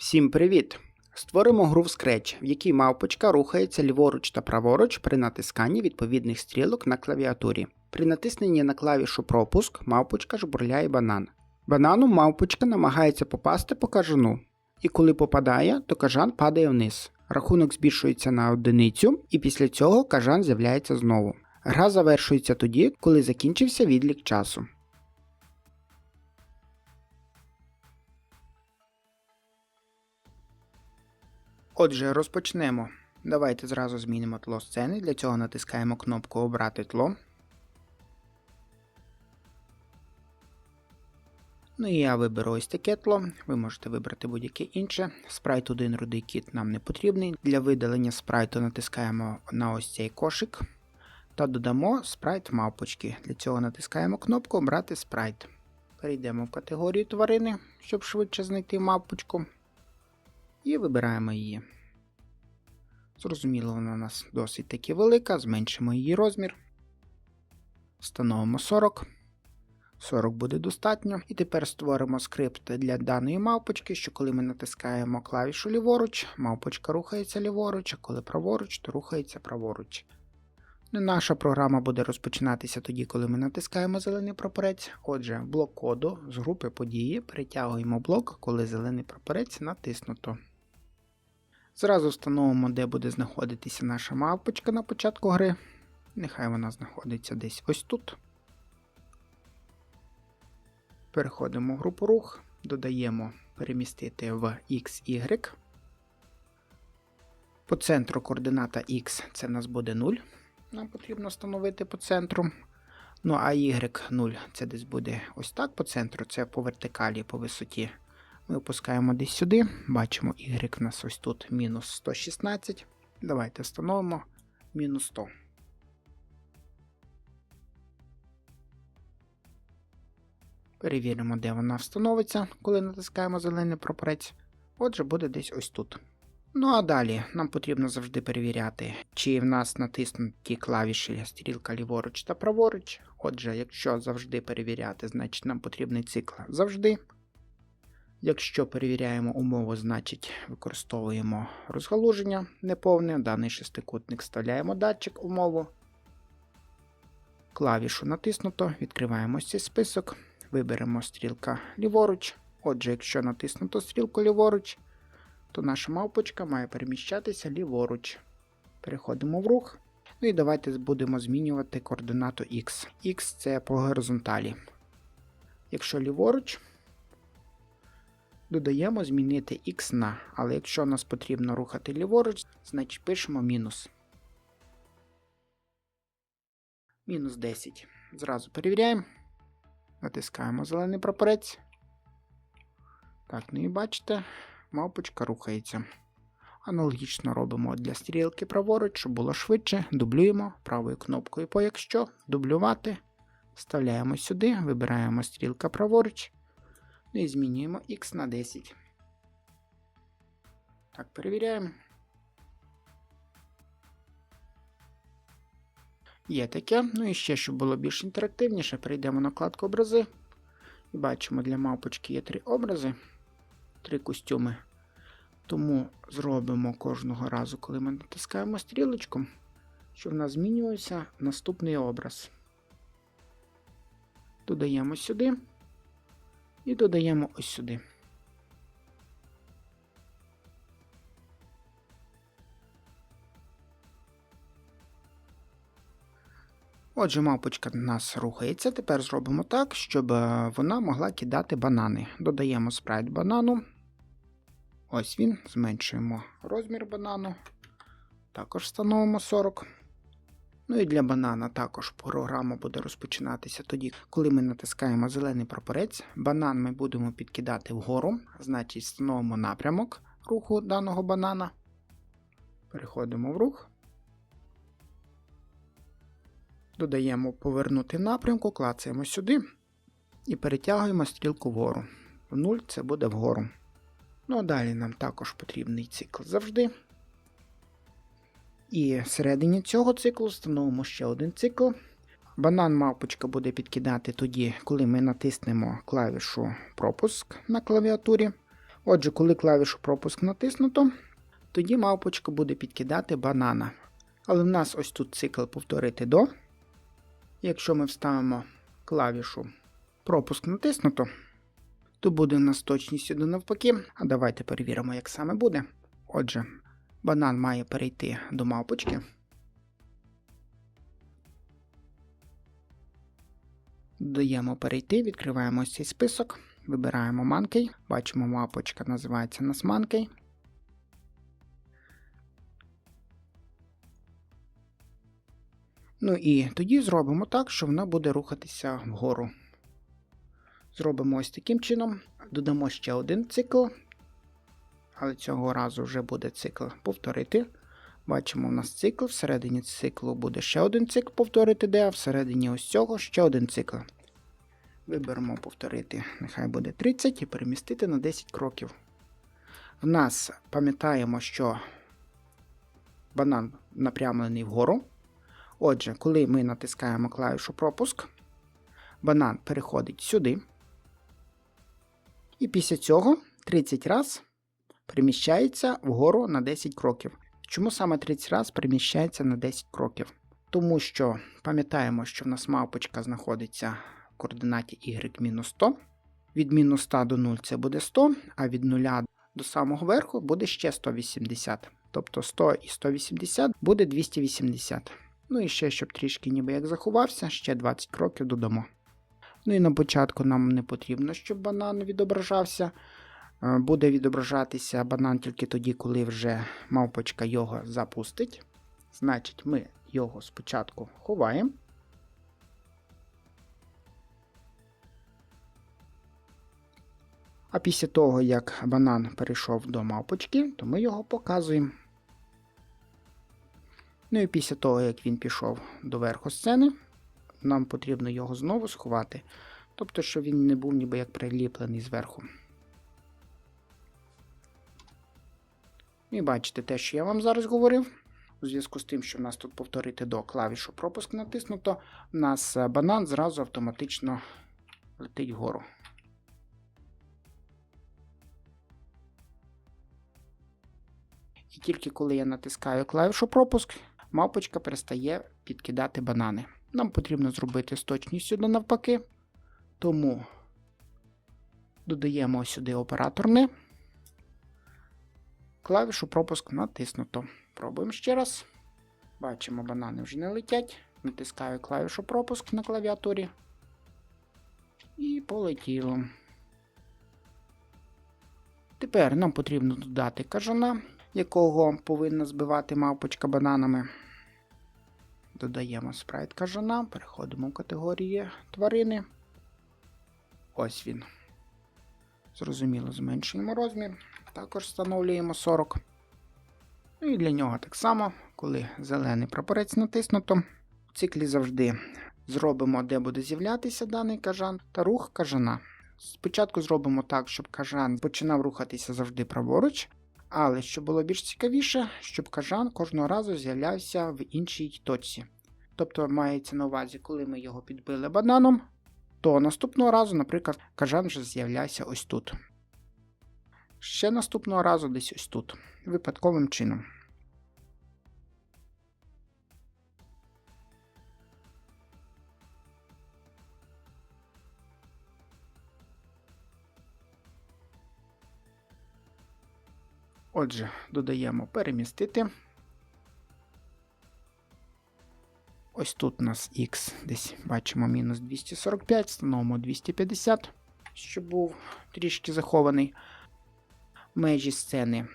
Всім привіт! Створимо гру в Scratch, в якій мавпочка рухається ліворуч та праворуч при натисканні відповідних стрілок на клавіатурі. При натисненні на клавішу пропуск мавпочка жбурляє банан. Бананом мавпочка намагається попасти по кажану, і коли попадає, то кажан падає вниз. Рахунок збільшується на одиницю, і після цього кажан з'являється знову. Гра завершується тоді, коли закінчився відлік часу. Отже, розпочнемо. Давайте зразу змінимо тло сцени. Для цього натискаємо кнопку Обрати тло. Ну і я виберу ось таке тло. Ви можете вибрати будь-яке інше. Спрайт 1 рудий кіт нам не потрібний. Для видалення спрайту натискаємо на ось цей кошик та додамо спрайт мавпочки. Для цього натискаємо кнопку Обрати спрайт. Перейдемо в категорію тварини, щоб швидше знайти мавпочку. І вибираємо її. Зрозуміло, вона у нас досить таки велика, зменшимо її розмір. Встановимо 40. 40 буде достатньо. І тепер створимо скрипт для даної мавпочки, що коли ми натискаємо клавішу ліворуч, мавпочка рухається ліворуч, а коли праворуч, то рухається праворуч. Ну, Наша програма буде розпочинатися тоді, коли ми натискаємо зелений прапорець. Отже, блок коду з групи події перетягуємо блок, коли зелений прапорець натиснуто. Зразу встановимо, де буде знаходитися наша мавпочка на початку гри. Нехай вона знаходиться десь ось тут. Переходимо в групу рух, додаємо перемістити в XY. По центру координата X це в нас буде 0. Нам потрібно встановити по центру. Ну а Y0 це десь буде ось так по центру, це по вертикалі, по висоті. Ми опускаємо десь сюди, бачимо Y в нас ось тут мінус 116. Давайте встановимо мінус 100. Перевіримо, де вона встановиться, коли натискаємо зелений прапорець. Отже, буде десь ось тут. Ну а далі нам потрібно завжди перевіряти, чи в нас натиснуті клавіші стрілка ліворуч та праворуч. Отже, якщо завжди перевіряти, значить нам потрібний цикл завжди. Якщо перевіряємо умову, значить використовуємо розгалуження неповне, даний шестикутник вставляємо датчик умову. Клавішу натиснуто, відкриваємо цей список, виберемо стрілка ліворуч. Отже, якщо натиснуто стрілку ліворуч, то наша мавпочка має переміщатися ліворуч. Переходимо в рух. Ну і давайте будемо змінювати координату X. X це по горизонталі. Якщо ліворуч, додаємо змінити X на. Але якщо нас потрібно рухати ліворуч, значить пишемо мінус. Мінус 10. Зразу перевіряємо. Натискаємо зелений прапорець. Так, ну і бачите, мавпочка рухається. Аналогічно робимо для стрілки праворуч, щоб було швидше. Дублюємо правою кнопкою по якщо, дублювати. Вставляємо сюди, вибираємо стрілка праворуч. Ну і змінюємо X на 10. Так, перевіряємо. Є таке. Ну і ще, щоб було більш інтерактивніше, перейдемо на вкладку образи. І бачимо, для мавпочки є три образи, три костюми. Тому зробимо кожного разу, коли ми натискаємо стрілочку, щоб в нас змінювався наступний образ. Додаємо сюди і додаємо ось сюди. Отже, мавпочка в нас рухається. Тепер зробимо так, щоб е, вона могла кидати банани. Додаємо спрайт банану. Ось він. Зменшуємо розмір банану. Також встановимо 40. Ну і для банана також програма буде розпочинатися тоді, коли ми натискаємо зелений прапорець. Банан ми будемо підкидати вгору, значить встановимо напрямок руху даного банана. Переходимо в рух. Додаємо повернути напрямку, клацаємо сюди і перетягуємо стрілку вгору. В 0 це буде вгору. Ну а далі нам також потрібний цикл завжди. І всередині цього циклу встановимо ще один цикл. Банан мавпочка буде підкидати тоді, коли ми натиснемо клавішу пропуск на клавіатурі. Отже, коли клавішу пропуск натиснуто, тоді мавпочка буде підкидати банана. Але в нас ось тут цикл повторити до. Якщо ми вставимо клавішу пропуск натиснуто, то буде в нас з точністю до навпаки. А давайте перевіримо, як саме буде. Отже, банан має перейти до мавпочки. Додаємо перейти, відкриваємо цей список, вибираємо манкей. Бачимо, мапочка називається нас манкей. Ну і тоді зробимо так, що вона буде рухатися вгору. Зробимо ось таким чином. Додамо ще один цикл, але цього разу вже буде цикл повторити. Бачимо, у нас цикл, всередині циклу буде ще один цикл повторити, де, а всередині ось цього ще один цикл. Виберемо повторити, нехай буде 30 і перемістити на 10 кроків. В нас пам'ятаємо, що банан напрямлений вгору. Отже, коли ми натискаємо клавішу пропуск, банан переходить сюди. І після цього 30 раз переміщається вгору на 10 кроків. Чому саме 30 раз переміщається на 10 кроків? Тому що пам'ятаємо, що в нас мавпочка знаходиться в координаті y-100. Від мінус 100 до 0 це буде 100, а від 0 до самого верху буде ще 180. Тобто 100 і 180 буде 280. Ну і ще, щоб трішки ніби як заховався, ще 20 кроків додамо. Ну і на початку нам не потрібно, щоб банан відображався. Е, Буде відображатися банан тільки тоді, коли вже мавпочка його запустить. Значить, ми його спочатку ховаємо. А після того, як банан перейшов до мавпочки, то ми його показуємо. Ну і після того, як він пішов до верху сцени, нам потрібно його знову сховати. Тобто, щоб він не був ніби як приліплений зверху. І бачите те, що я вам зараз говорив. У зв'язку з тим, що в нас тут повторити до клавішу пропуск натиснуто, у нас е, банан зразу автоматично летить вгору. І тільки коли я натискаю клавішу пропуск, мавпочка перестає підкидати банани. Нам потрібно зробити з точністю до навпаки. Тому додаємо сюди операторне. Клавішу пропуск натиснуто. Пробуємо ще раз. Бачимо, банани вже не летять. Натискаю клавішу пропуск на клавіатурі. І полетіло. Тепер нам потрібно додати кажана, якого повинна збивати мавпочка бананами. Додаємо спрайт кажана, переходимо в категорії тварини. Ось він. Зрозуміло, зменшуємо розмір. Також встановлюємо 40. Ну і для нього так само, коли зелений прапорець натиснуто, в циклі завжди зробимо, де буде з'являтися даний кажан, та рух кажана. Спочатку зробимо так, щоб кажан починав рухатися завжди праворуч, але щоб було більш цікавіше, щоб кажан кожного разу з'являвся в іншій точці. Тобто мається на увазі, коли ми його підбили бананом, то наступного разу, наприклад, кажан вже з'являвся ось тут. Ще наступного разу десь ось тут, випадковим чином. Отже, додаємо перемістити. Ось тут у нас X десь бачимо мінус 245, встановимо 250, щоб був трішки захований. Межі сцени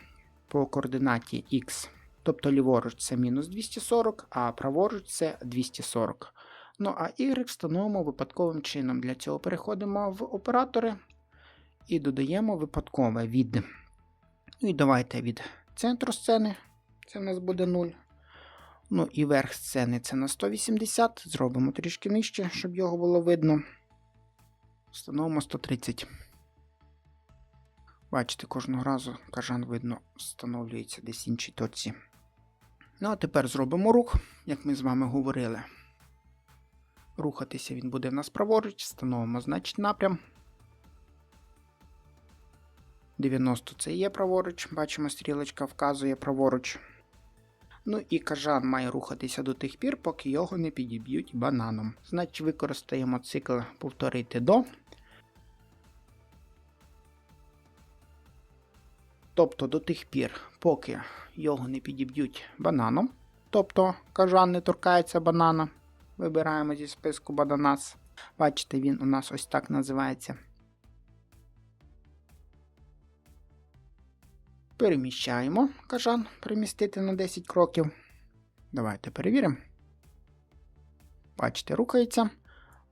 по координаті X, тобто ліворуч це мінус 240, а праворуч це 240. Ну а Y встановимо випадковим чином. Для цього переходимо в оператори і додаємо випадкове від. Ну і давайте від центру сцени, це в нас буде 0. Ну і верх сцени це на 180. Зробимо трішки нижче, щоб його було видно. Встановимо 130. Бачите, кожного разу кажан видно встановлюється десь іншій точці. Ну, а тепер зробимо рух, як ми з вами говорили. Рухатися він буде в нас праворуч, встановимо значить напрям. 90 це є праворуч, бачимо, стрілочка вказує праворуч. Ну і кажан має рухатися до тих пір, поки його не підіб'ють бананом. Значить, використаємо цикл повторити до. Тобто до тих пір, поки його не підіб'ють бананом. Тобто кажан не торкається банана. Вибираємо зі списку бананас. Бачите, він у нас ось так називається. Переміщаємо кажан, перемістити на 10 кроків. Давайте перевіримо. Бачите, рухається.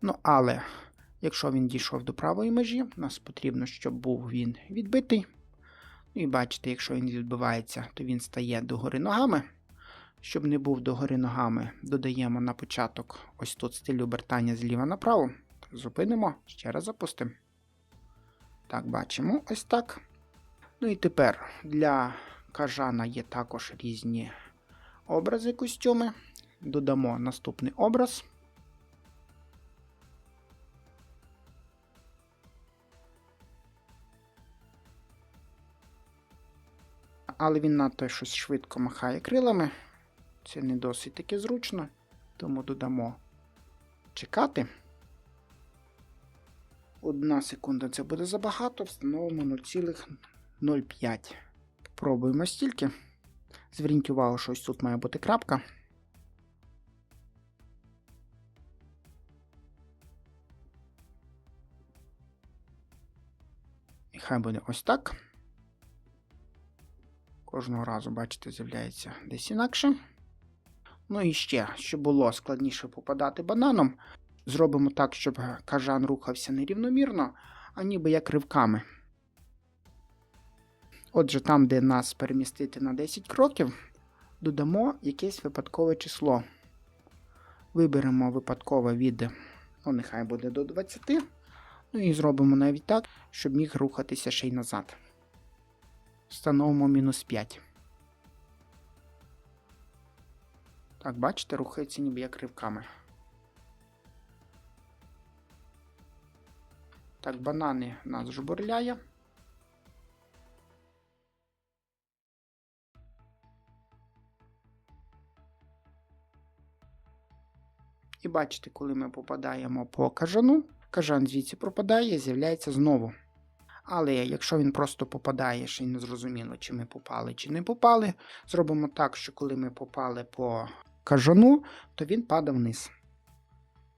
Ну, але якщо він дійшов до правої межі, нас потрібно, щоб був він відбитий. Ну і бачите, якщо він відбивається, то він стає догори ногами. Щоб не був догори ногами, додаємо на початок ось тут стиль обертання зліва направо. Зупинимо, ще раз запустимо. Так, бачимо ось так. Ну і тепер для кажана є також різні образи костюми. Додамо наступний образ. Але він надто щось швидко махає крилами. Це не досить таки зручно, тому додамо чекати. Одна секунда це буде забагато, встановимо 0,05. Пробуємо стільки. Зверніть увагу, що ось тут має бути крапка. І хай буде ось так. Кожного разу, бачите, з'являється десь інакше. Ну і ще, щоб було складніше попадати бананом, зробимо так, щоб кажан рухався нерівномірно, а ніби як ривками. Отже, там, де нас перемістити на 10 кроків, додамо якесь випадкове число. Виберемо випадкове від, ну, нехай буде до 20. Ну і зробимо навіть так, щоб міг рухатися ще й назад. Встановимо мінус 5. Так, бачите, рухається ніби як ривками. Так, банани нас жбурляє. І бачите, коли ми попадаємо по кажану, кажан звідси пропадає з'являється знову. Але якщо він просто попадає, ще й не зрозуміло, чи ми попали, чи не попали, зробимо так, що коли ми попали по кажану, то він падав вниз.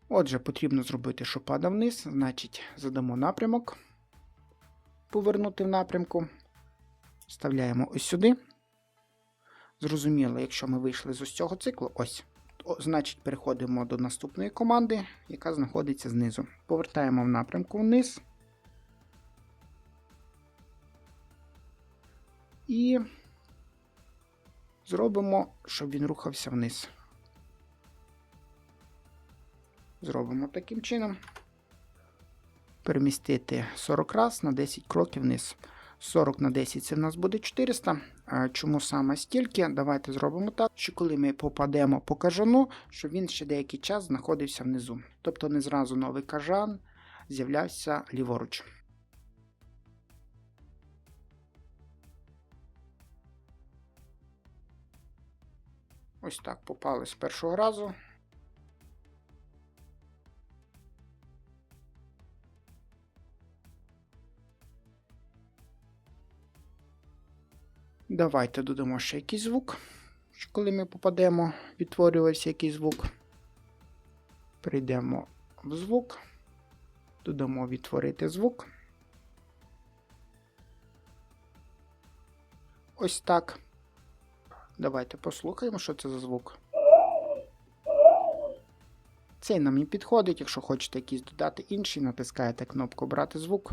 Отже, потрібно зробити, що падав вниз, значить, задамо напрямок, повернути в напрямку, вставляємо ось сюди. Зрозуміло, якщо ми вийшли з ось цього циклу, ось, то, значить, переходимо до наступної команди, яка знаходиться знизу. Повертаємо в напрямку вниз. І зробимо, щоб він рухався вниз. Зробимо таким чином. Перемістити 40 раз на 10 кроків вниз. 40 на 10 це в нас буде 400. Чому саме стільки? Давайте зробимо так, що коли ми попадемо по кажану, щоб він ще деякий час знаходився внизу. Тобто не зразу новий кажан з'являвся ліворуч. Ось так попали з першого разу. Давайте додамо ще якийсь звук. Коли ми попадемо, відтворювався якийсь звук. Прийдемо в звук, додамо відтворити звук. Ось так. Давайте послухаємо, що це за звук. Цей нам не підходить. Якщо хочете якийсь додати інший, натискаєте кнопку Брати звук.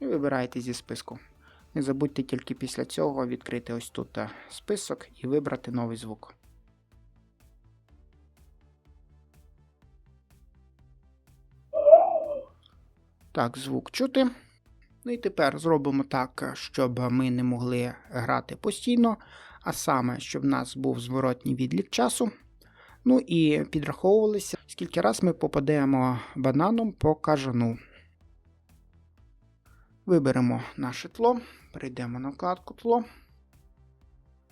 І вибираєте зі списку. Не забудьте тільки після цього відкрити ось тут е, список і вибрати новий звук. Так, звук чути. Ну і тепер зробимо так, щоб ми не могли грати постійно, а саме, щоб в нас був зворотній відлік часу. Ну і підраховувалися, скільки раз ми попадемо бананом по кажану. Виберемо наше тло, перейдемо на вкладку тло.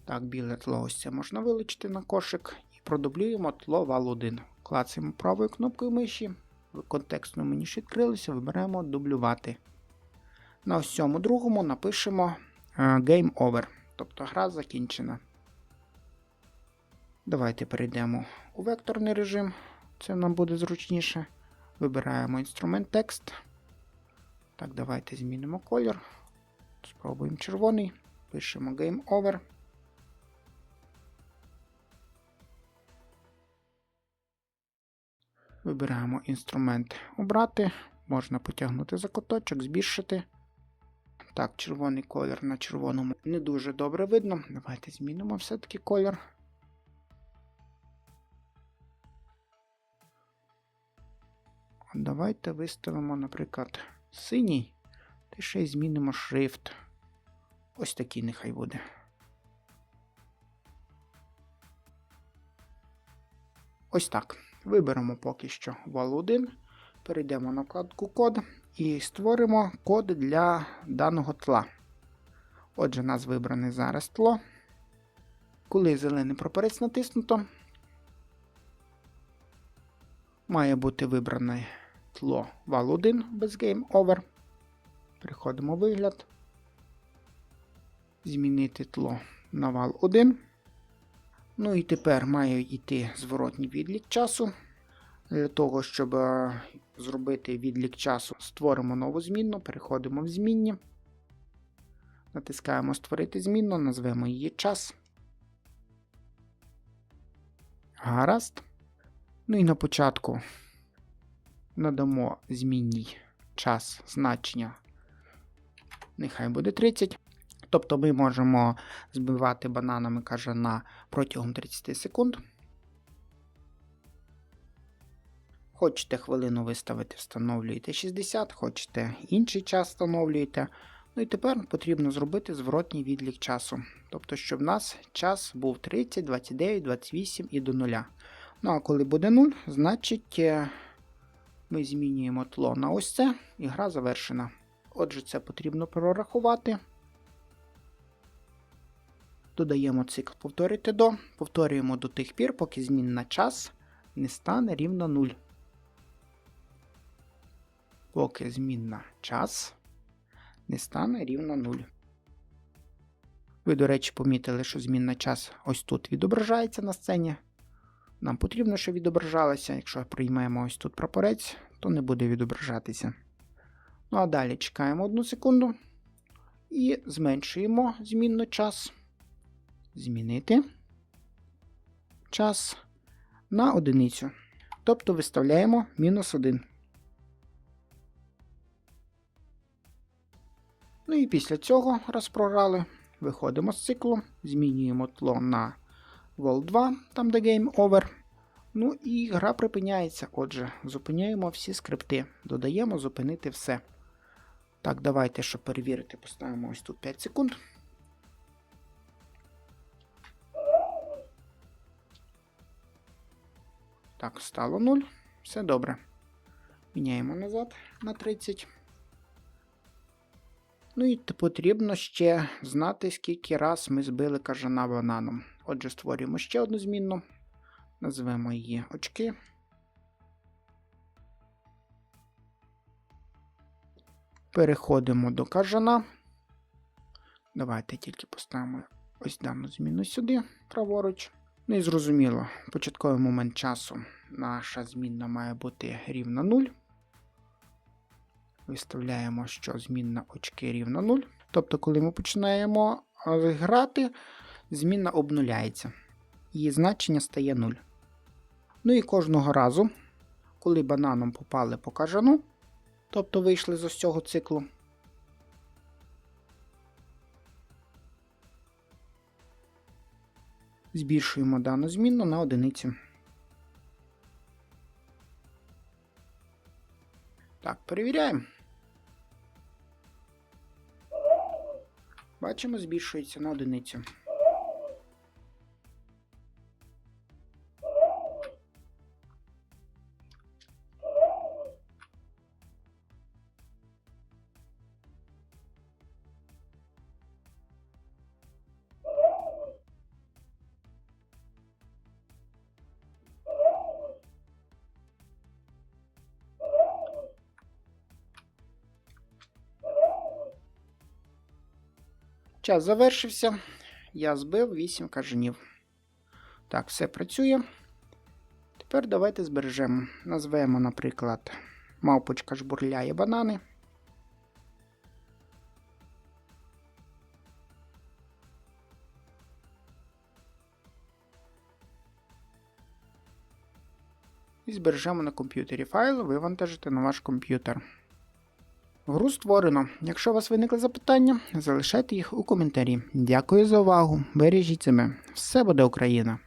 Так, біле тло ось це можна вилучити на кошик і продублюємо тло вал 1. Клацаємо правою кнопкою миші, в контекстному меню відкрилося, вибираємо дублювати. На ось цьому другому напишемо е, Game Over, тобто гра закінчена. Давайте перейдемо у векторний режим, це нам буде зручніше. Вибираємо інструмент текст. Так, давайте змінимо колір. Спробуємо червоний. Пишемо Game Over. Вибираємо інструмент Обрати. Можна потягнути за куточок, збільшити. Так, червоний колір на червоному не дуже добре видно. Давайте змінимо все-таки колір. Давайте виставимо, наприклад, синій. Та ще й змінимо шрифт. Ось такий нехай буде. Ось так. Виберемо поки що вал 1, перейдемо на вкладку код і створимо код для даного тла. Отже, у нас вибране зараз тло. Коли зелений прапорець натиснуто, має бути вибране тло вал 1 без Game Over. Переходимо в вигляд. Змінити тло на вал 1. Ну і тепер має йти зворотній відлік часу. Для того, щоб е, зробити відлік часу, створимо нову змінну, переходимо в змінні. Натискаємо Створити змінну, назвемо її час. Гаразд. Ну і на початку надамо змінній час значення. Нехай буде 30. Тобто ми можемо збивати бананами кажана протягом 30 секунд. Хочете хвилину виставити, встановлюєте 60, хочете інший час встановлюєте. Ну і тепер потрібно зробити зворотній відлік часу. Тобто, щоб в нас час був 30, 29, 28 і до 0. Ну а коли буде 0, значить е, ми змінюємо тло на ось це і гра завершена. Отже, це потрібно прорахувати. Додаємо цикл повторити до, повторюємо до тих пір, поки змін на час не стане рівно 0. Поки змін на час не стане рівно 0. Ви, до речі, помітили, що змін на час ось тут відображається на сцені. Нам потрібно, щоб відображалося. Якщо приймемо ось тут прапорець, то не буде відображатися. Ну а далі чекаємо одну секунду і зменшуємо змінно час. Змінити час на одиницю. Тобто виставляємо мінус 1. Ну і після цього розпрограли, виходимо з циклу, змінюємо тло на Vol 2, там де Game Over. Ну і гра припиняється. Отже, зупиняємо всі скрипти. Додаємо зупинити все. Так, давайте, щоб перевірити, поставимо ось тут 5 секунд. Так, стало 0. Все добре. Міняємо назад на 30. Ну і потрібно ще знати, скільки раз ми збили кажана бананом. Отже, створюємо ще одну змінну. Назвемо її очки. Переходимо до кажана. Давайте тільки поставимо ось дану зміну сюди, праворуч. Ну і зрозуміло, початковий момент часу наша змінна має бути рівна 0. Виставляємо, що змінна очки рівна 0. Тобто, коли ми починаємо грати, змінна обнуляється. Її значення стає 0. Ну і кожного разу, коли бананом попали по кажану, тобто вийшли з ось цього циклу, збільшуємо дану змінну на одиницю. Так, перевіряємо. Бачимо, збільшується на одиницю. Час завершився. Я збив 8 кажанів. Так, все працює. Тепер давайте збережемо. Назвемо, наприклад, мавпочка жбурляє банани. І збережемо на комп'ютері файл, вивантажити на ваш комп'ютер. Гру створено. Якщо у вас виникли запитання, залишайте їх у коментарі. Дякую за увагу. Бережіть себе. Все буде Україна!